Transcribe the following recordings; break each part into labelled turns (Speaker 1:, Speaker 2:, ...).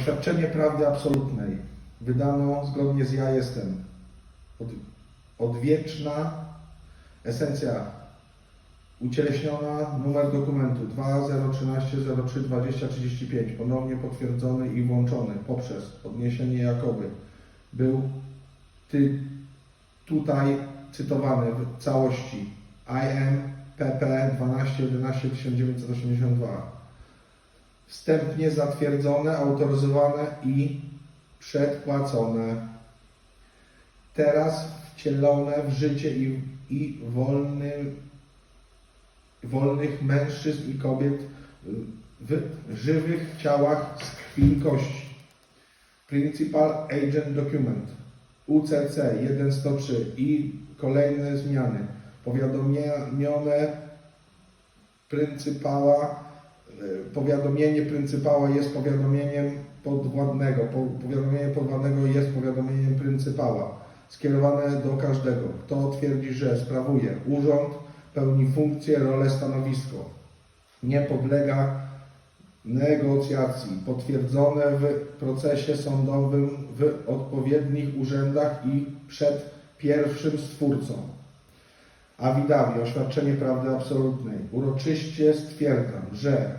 Speaker 1: Oświadczenie prawdy absolutnej wydano zgodnie z Ja jestem. Od, odwieczna esencja ucieleśniona numer dokumentu 2013-03-2035 ponownie potwierdzony i włączony poprzez odniesienie Jakoby. Był ty, tutaj cytowany w całości. IM PP 1211 1982 wstępnie zatwierdzone, autoryzowane i przedpłacone. Teraz wcielone w życie i, i wolny, wolnych mężczyzn i kobiet w żywych ciałach z krwi i kości. Principal Agent Document UCC 1103 i kolejne zmiany powiadomione pryncypała powiadomienie pryncypała jest powiadomieniem podwładnego. Po- Powiadomienie podwładnego jest powiadomieniem pryncypała. Skierowane do każdego, kto twierdzi, że sprawuje urząd, pełni funkcję, rolę, stanowisko. Nie podlega negocjacji. Potwierdzone w procesie sądowym w odpowiednich urzędach i przed pierwszym stwórcą. Awidawi, oświadczenie prawdy absolutnej. Uroczyście stwierdzam, że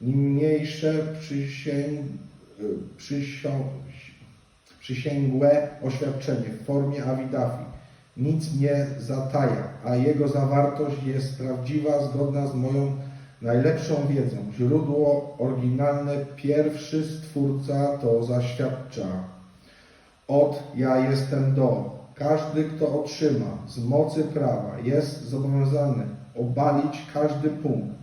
Speaker 1: niniejsze przysięg, przysią, przysięgłe oświadczenie w formie awidafi nic nie zataja, a jego zawartość jest prawdziwa, zgodna z moją najlepszą wiedzą. Źródło oryginalne, pierwszy stwórca to zaświadcza. Od ja jestem do. Każdy, kto otrzyma z mocy prawa, jest zobowiązany obalić każdy punkt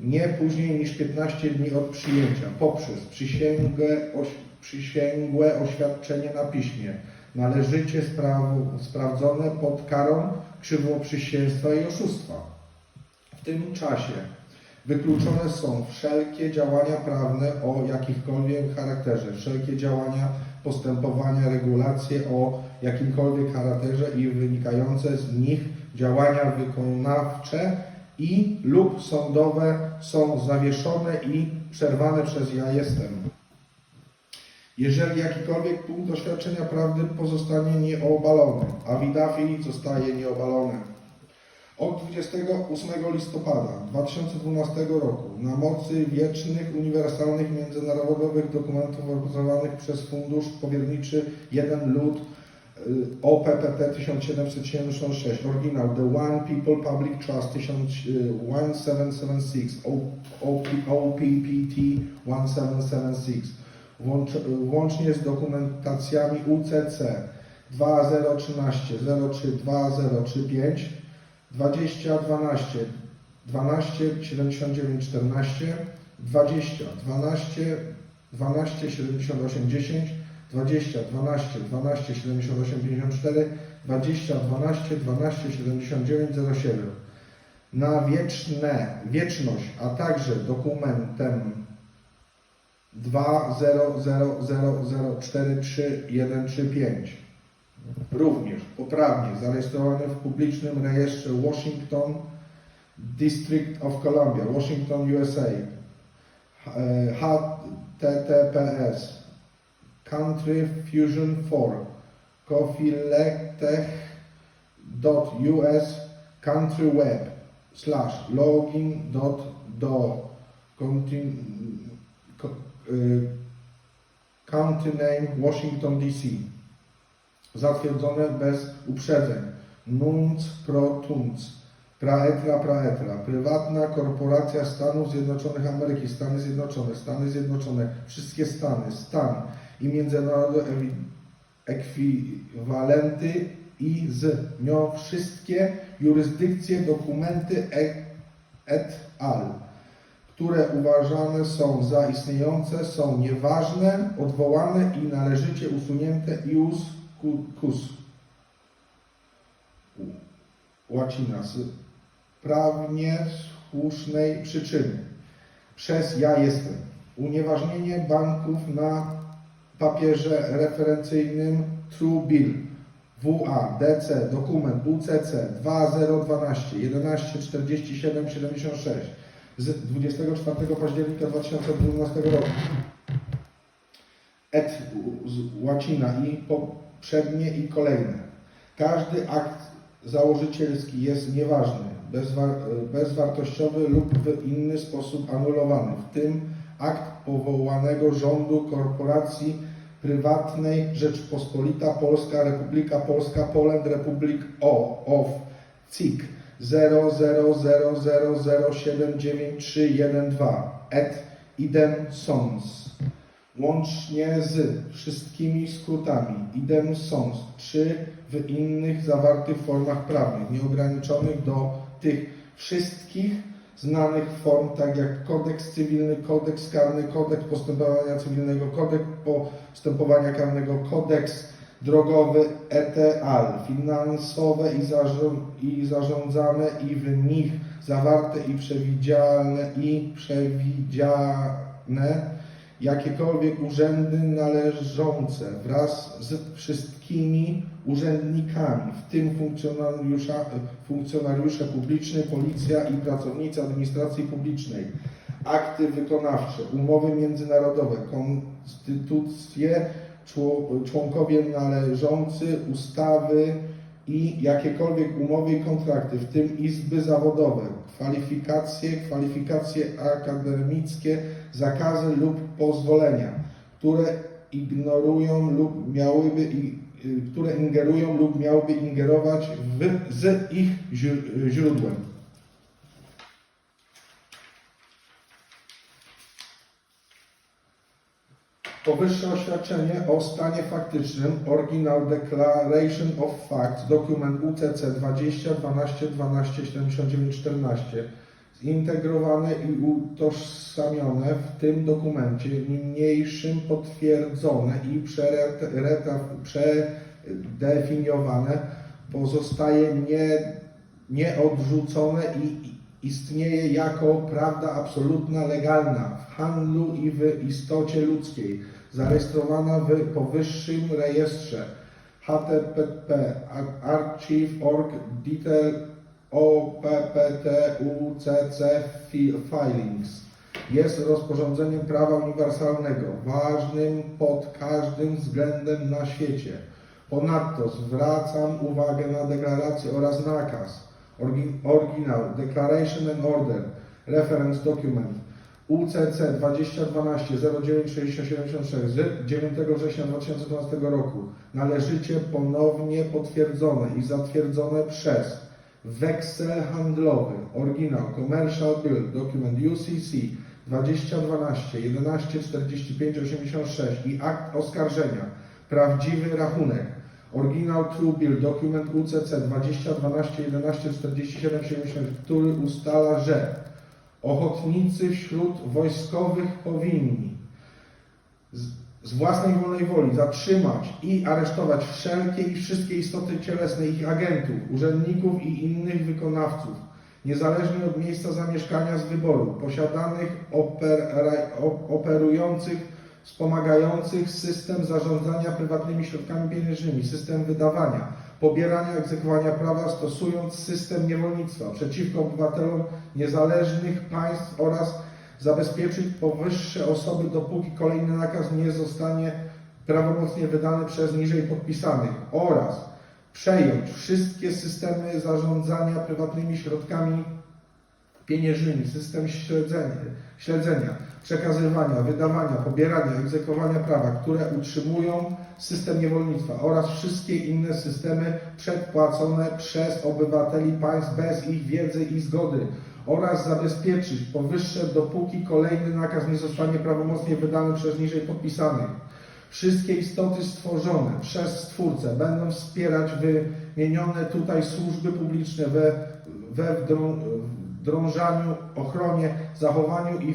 Speaker 1: nie później niż 15 dni od przyjęcia. Poprzez przysięgłe, oś, przysięgłe oświadczenie na piśmie, należycie spraw, sprawdzone pod karą krzywoprzysięstwa i oszustwa. W tym czasie wykluczone są wszelkie działania prawne o jakichkolwiek charakterze, wszelkie działania, postępowania, regulacje o jakimkolwiek charakterze i wynikające z nich działania wykonawcze i lub sądowe są zawieszone i przerwane przez ja jestem. Jeżeli jakikolwiek punkt oświadczenia prawdy pozostanie nieobalony, a widafi zostaje nieobalony. Od 28 listopada 2012 roku na mocy wiecznych, uniwersalnych, międzynarodowych dokumentów opracowanych przez Fundusz Powierniczy Jeden Lud y, OPPT 1776, oryginał The One People Public Trust 1776, OPPT 1776, włącz- włącznie z dokumentacjami UCC 2013 03 2035, 2012 12 79 14, 20 12 12 78 10, 20 12 12 78 54, 20 12 12 79 07. Na wieczne, wieczność, a także dokumentem 20000433135 również poprawnie zarejestrowany w publicznym rejestrze Washington District of Columbia, Washington, USA. HTTPS Country Fusion 4 cofiletech.us country web slash login dot do contin, co, y, county name Washington DC zatwierdzone bez uprzedzeń. Nunc pro tunc. Praetra praetra. Prywatna korporacja Stanów Zjednoczonych Ameryki. Stany Zjednoczone. Stany Zjednoczone. Wszystkie Stany. Stan. I międzynarodowe ekwiwalenty i z nią wszystkie jurysdykcje, dokumenty e- et al., które uważane są za istniejące, są nieważne, odwołane i należycie usunięte ius cu- cus. Łacina z prawnie słusznej przyczyny. Przez ja jestem. Unieważnienie banków na papierze referencyjnym True Bill WA DC dokument UCC 2012 1147 76 z 24 października 2012 roku. Et z łacina i poprzednie i kolejne. Każdy akt założycielski jest nieważny, bezwar bezwartościowy lub w inny sposób anulowany, w tym akt powołanego rządu korporacji prywatnej Rzeczpospolita Polska, Republika Polska, Poland, Republic o, of CIK 0000079312 et idem sons. Łącznie z wszystkimi skrótami idem sons czy w innych zawartych formach prawnych, nieograniczonych do tych wszystkich znanych form, tak jak kodeks cywilny, kodeks karny, kodeks postępowania cywilnego, kodeks postępowania karnego, kodeks drogowy, ETAL, finansowe i, i zarządzane i w nich zawarte i przewidziane i przewidziane jakiekolwiek urzędy należące wraz z wszystkimi urzędnikami, w tym funkcjonariusze publiczne, policja i pracownicy administracji publicznej, akty wykonawcze, umowy międzynarodowe, konstytucje, czło- członkowie należący, ustawy i jakiekolwiek umowy i kontrakty, w tym izby zawodowe, kwalifikacje, kwalifikacje akademickie, zakazy lub pozwolenia, które ignorują lub miałyby, y, które ingerują lub miałyby ingerować w, z ich źró- źródłem. Powyższe oświadczenie o stanie faktycznym Original Declaration of Facts dokument UCC 20 12 12 79 14 zintegrowane i utożsamione w tym dokumencie niniejszym potwierdzone i przedefiniowane pozostaje nie, nieodrzucone i istnieje jako prawda absolutna legalna w handlu i w istocie ludzkiej, zarejestrowana w powyższym rejestrze. Http archive.org detail OPPT UCC fi- filings jest rozporządzeniem prawa uniwersalnego, ważnym pod każdym względem na świecie. Ponadto zwracam uwagę na deklarację oraz nakaz. Original Declaration and Order Reference Document UCC 2012 096076 z 9 września 2012 roku należycie ponownie potwierdzone i zatwierdzone przez weksel handlowy Original Commercial Bill Document UCC 2012 1145 86 i akt oskarżenia. Prawdziwy rachunek. Oryginał True Bill, dokument UCC 2012 11 47 70, który ustala, że ochotnicy wśród wojskowych powinni z, własnej wolnej woli zatrzymać i aresztować wszelkie i wszystkie istoty cielesne ich agentów, urzędników i innych wykonawców, niezależnie od miejsca zamieszkania z wyboru, posiadanych operujących wspomagających system zarządzania prywatnymi środkami pieniężnymi, system wydawania, pobierania, egzekwowania prawa, stosując system niewolnictwa przeciwko obywatelom niezależnych państw oraz zabezpieczyć powyższe osoby, dopóki kolejny nakaz nie zostanie prawomocnie wydany przez niżej podpisanych oraz przejąć wszystkie systemy zarządzania prywatnymi środkami pieniężnymi, system śledzenia, śledzenia, przekazywania, wydawania, pobierania, egzekwowania prawa, które utrzymują system niewolnictwa oraz wszystkie inne systemy przedpłacone przez obywateli państw bez ich wiedzy i zgody oraz zabezpieczyć powyższe, dopóki kolejny nakaz nie zostanie prawomocnie wydany przez niżej podpisanych. Wszystkie istoty stworzone przez Stwórcę będą wspierać wymienione tutaj służby publiczne we, we ochronie, zachowaniu i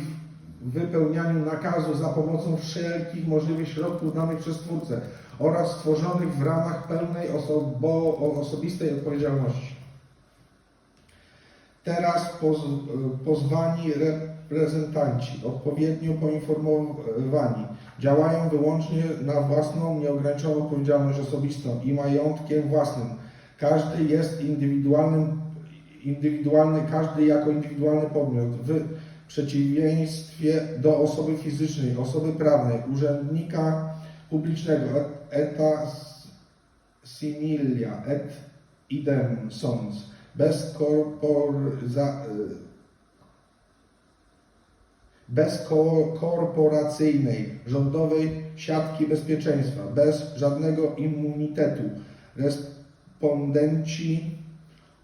Speaker 1: wypełnianiu nakazu za pomocą wszelkich możliwych środków danych przez Twórcę oraz stworzonych w ramach pełnej osobo, osobistej odpowiedzialności. Teraz poz, pozwani reprezentanci, odpowiednio poinformowani, działają wyłącznie na własną, nieograniczoną odpowiedzialność osobistą i majątkiem własnym. Każdy jest indywidualnym, indywidualny, każdy jako indywidualny podmiot. W przeciwieństwie do osoby fizycznej, osoby prawnej, urzędnika publicznego eta similia et idem sons bez korporza, bez ko- korporacyjnej rządowej siatki bezpieczeństwa, bez żadnego immunitetu. Respondenci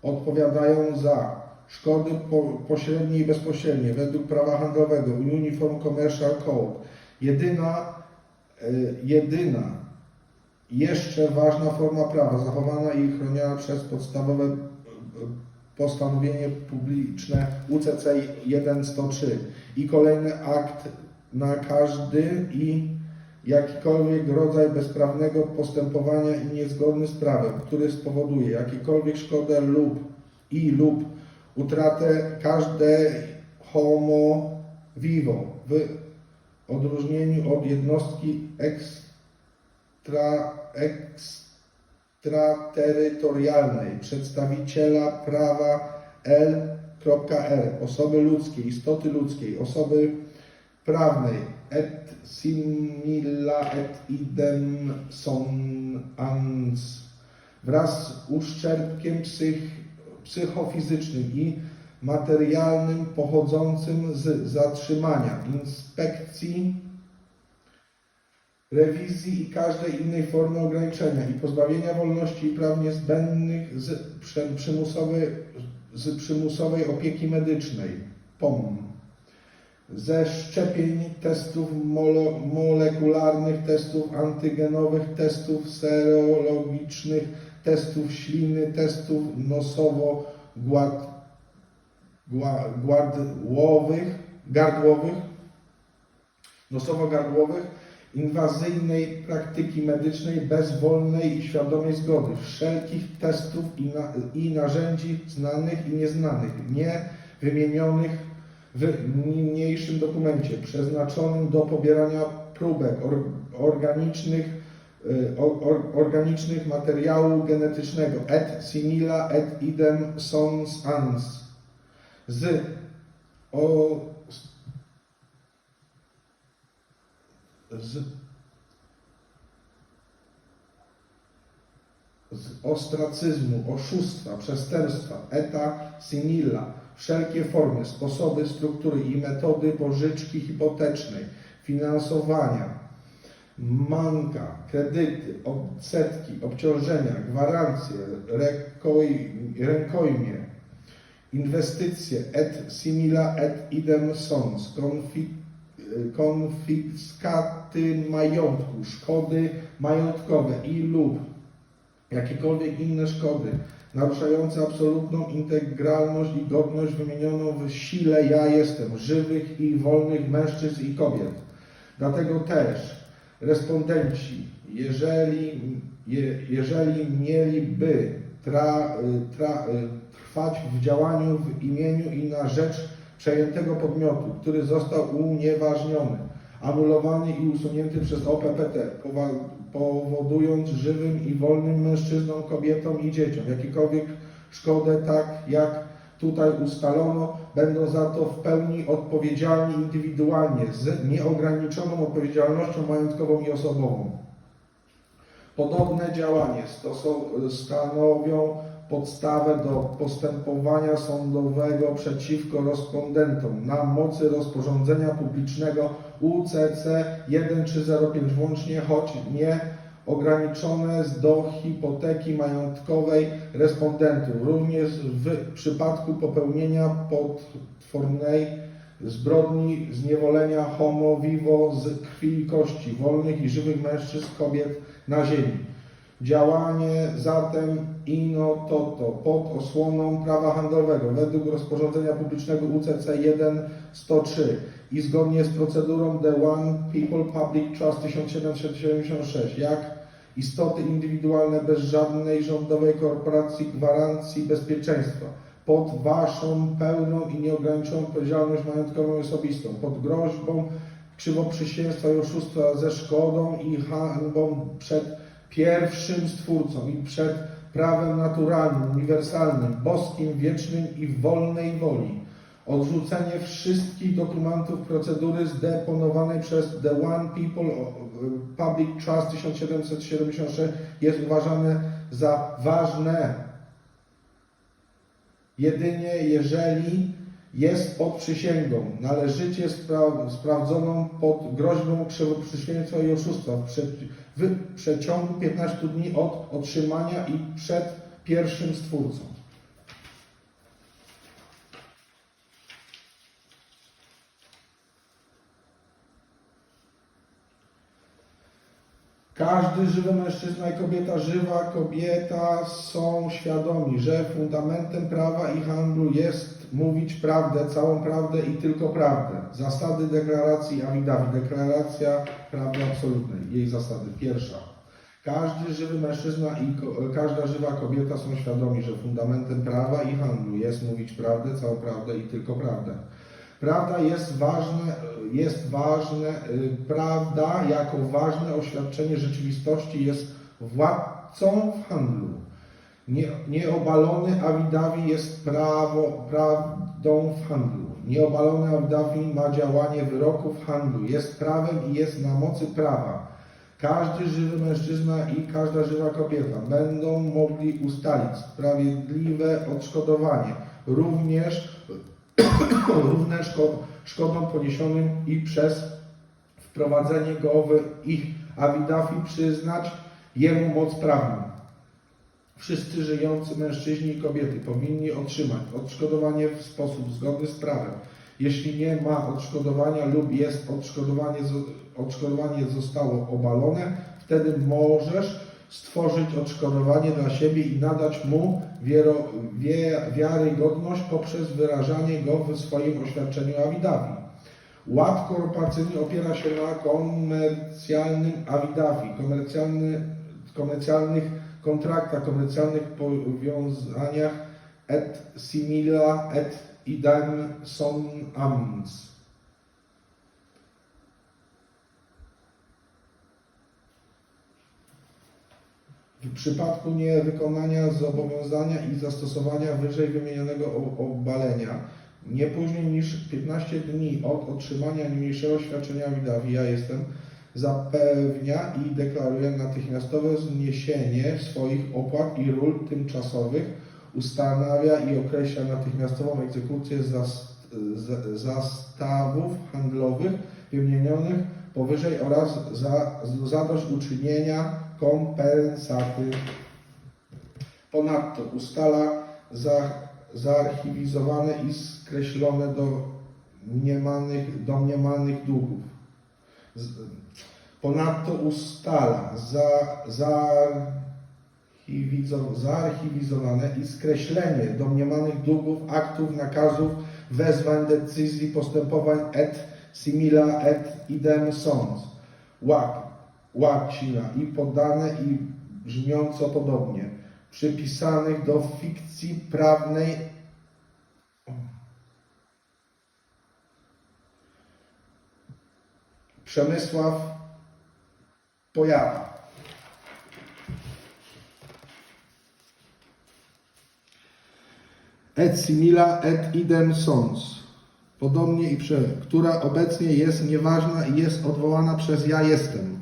Speaker 1: odpowiadają za szkody po, pośrednie i bezpośrednie według prawa handlowego Uniform Commercial Code. Jedyna, e, jedyna jeszcze ważna forma prawa zachowana i chroniona przez podstawowe postanowienie publiczne UCC 103 i kolejny akt na każdy i jakikolwiek rodzaj bezprawnego postępowania i niezgodny z prawem, który spowoduje jakiekolwiek szkodę lub i lub utratę każdej homo vivo w odróżnieniu od jednostki ekstra, ekstraterytorialnej przedstawiciela prawa L.R. osoby ludzkiej, istoty ludzkiej, osoby prawnej et simila et idem son ans wraz z uszczerbkiem psych, psychofizycznym i materialnym pochodzącym z zatrzymania, inspekcji, rewizji i każdej innej formy ograniczenia i pozbawienia wolności i praw niezbędnych z, prze- przymusowej, z przymusowej opieki medycznej POM ze szczepień, testów molekularnych, testów antygenowych, testów serologicznych, testów śliny, testów nosowo-gładłowych, gardłowych, gardłowych, nosowo-gardłowych, inwazyjnej praktyki medycznej bez wolnej i świadomej zgody, wszelkich testów i, na, i narzędzi znanych i nieznanych, nie wymienionych w niniejszym dokumencie, przeznaczonym do pobierania próbek or, organicznych, y, or, or, organicznych materiału genetycznego et simila et idem sons ans. Z o, z, z ostracyzmu, oszustwa, przestępstwa, eta simila, wszelkie formy, sposoby, struktury i metody pożyczki hipotecznej, finansowania, manka, kredyty, odsetki, obciążenia, gwarancje, rekoj, rękojmie, inwestycje, et simila et idem sons, konfik, konfiskaty majątku, szkody majątkowe i lub jakiekolwiek inne szkody naruszające absolutną integralność i godność wymienioną w sile ja jestem, żywych i wolnych mężczyzn i kobiet. Dlatego też respondenci, jeżeli, je, jeżeli mieliby tra, tra, trwać w działaniu w imieniu i na rzecz przejętego podmiotu, który został unieważniony, anulowany i usunięty przez OPPT, powodując żywym i wolnym mężczyznom, kobietom i dzieciom jakiekolwiek szkodę, tak jak tutaj ustalono, będą za to w pełni odpowiedzialni indywidualnie, z nieograniczoną odpowiedzialnością majątkową i osobową. Podobne działanie stanowią podstawę do postępowania sądowego przeciwko respondentom na mocy rozporządzenia publicznego UCC 1305 włącznie, choć nie ograniczone do hipoteki majątkowej respondentów, również w przypadku popełnienia potwornej zbrodni zniewolenia homo vivo z krwi i kości, wolnych i żywych mężczyzn, kobiet na ziemi. Działanie zatem ino toto pod osłoną prawa handlowego według rozporządzenia publicznego UCC 103 i zgodnie z procedurą The One People Public Trust 1776 jak istoty indywidualne bez żadnej rządowej korporacji gwarancji bezpieczeństwa pod Waszą pełną i nieograniczoną odpowiedzialność majątkową i osobistą pod groźbą krzywoprzysięstwa i oszustwa ze szkodą i hańbą przed pierwszym Stwórcą i przed prawem naturalnym, uniwersalnym, boskim, wiecznym i wolnej woli. Odrzucenie wszystkich dokumentów procedury zdeponowanej przez The One People Public Trust 1776 jest uważane za ważne. Jedynie jeżeli jest pod przysięgą, należycie spra- sprawdzoną pod groźbą przewodnictwa i oszustwa w, prze- w przeciągu 15 dni od otrzymania i przed pierwszym stwórcą. Każdy żywy mężczyzna i kobieta, żywa kobieta są świadomi, że fundamentem prawa i handlu jest mówić prawdę, całą prawdę i tylko prawdę. Zasady deklaracji Awidawi, deklaracja prawdy absolutnej, jej zasady. Pierwsza. Każdy żywy mężczyzna i każda żywa kobieta są świadomi, że fundamentem prawa i handlu jest mówić prawdę, całą prawdę i tylko prawdę. Prawda jest ważne, jest ważne, y, prawda jako ważne oświadczenie rzeczywistości jest władcą w handlu. Nie, nieobalony awidawi jest prawo, prawdą w handlu. Nieobalony awidawi ma działanie wyroku w handlu. Jest prawem i jest na mocy prawa. Każdy żywy mężczyzna i każda żywa kobieta będą mogli ustalić sprawiedliwe odszkodowanie, również równe szko- szkodom poniesionym i przez wprowadzenie go w ich awidafi przyznać jemu moc prawną. Wszyscy żyjący mężczyźni i kobiety powinni otrzymać odszkodowanie w sposób zgodny z prawem. Jeśli nie ma odszkodowania lub jest odszkodowanie, odszkodowanie zostało obalone, wtedy możesz stworzyć odszkodowanie dla siebie i nadać mu wiarygodność poprzez wyrażanie go w swoim oświadczeniu awidawi. Ład korporacyjny opiera się na komercjalnym awidawi, komercjalny, komercjalnych kontraktach, komercjalnych powiązaniach et simila et idem son amns. W przypadku niewykonania zobowiązania i zastosowania wyżej wymienionego obalenia nie później niż 15 dni od otrzymania niniejszego świadczenia widawi, ja jestem, zapewnia i deklaruje natychmiastowe zniesienie swoich opłat i ról tymczasowych, ustanawia i określa natychmiastową egzekucję zastawów handlowych wymienionych powyżej oraz za, zadośćuczynienia kompensaty. Ponadto ustala za, zaarchiwizowane i skreślone do mniemanych, domniemanych długów. Z, ponadto ustala za, zaarchiwizo, zaarchiwizowane i skreślenie domniemanych długów, aktów, nakazów, wezwań, decyzji, postępowań et simila et idem sons. Łak, łacina i podane i brzmiąco podobnie, przypisanych do fikcji prawnej Przemysław Pojava. Et simila et idem sons. Podobnie i prze, która obecnie jest nieważna i jest odwołana przez ja jestem.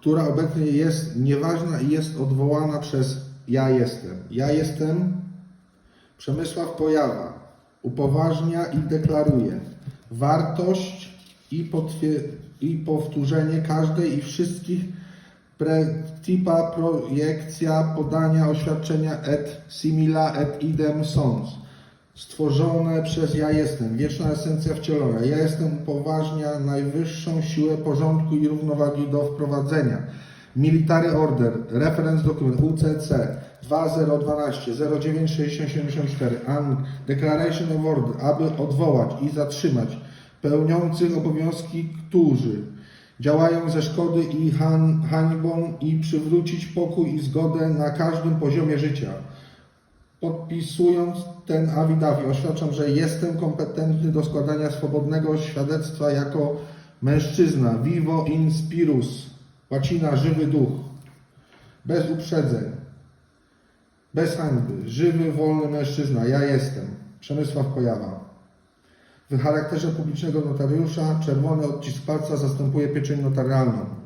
Speaker 1: Która obecnie jest nieważna i jest odwołana przez ja jestem. Ja jestem Przemysław Pojawa upoważnia i deklaruje wartość i, i powtórzenie każdej i wszystkich pretipa projekcja podania oświadczenia et simila et idem sons stworzone przez Ja Jestem, wieczna esencja wcielona. Ja Jestem upoważnia najwyższą siłę porządku i równowagi do wprowadzenia. Military Order, reference dokument. UCC 2012 096074 and Declaration of Order, aby odwołać i zatrzymać pełniących obowiązki, którzy działają ze szkody i han, hańbą i przywrócić pokój i zgodę na każdym poziomie życia. Podpisując ten awidawi oświadczam, że jestem kompetentny do składania swobodnego świadectwa jako mężczyzna. Vivo in spirus. Łacina żywy duch. Bez uprzedzeń. Bez hańby. Żywy, wolny mężczyzna. Ja jestem. Przemysław Pojawa. W charakterze publicznego notariusza czerwony odcisk palca zastępuje pieczeń notarialną.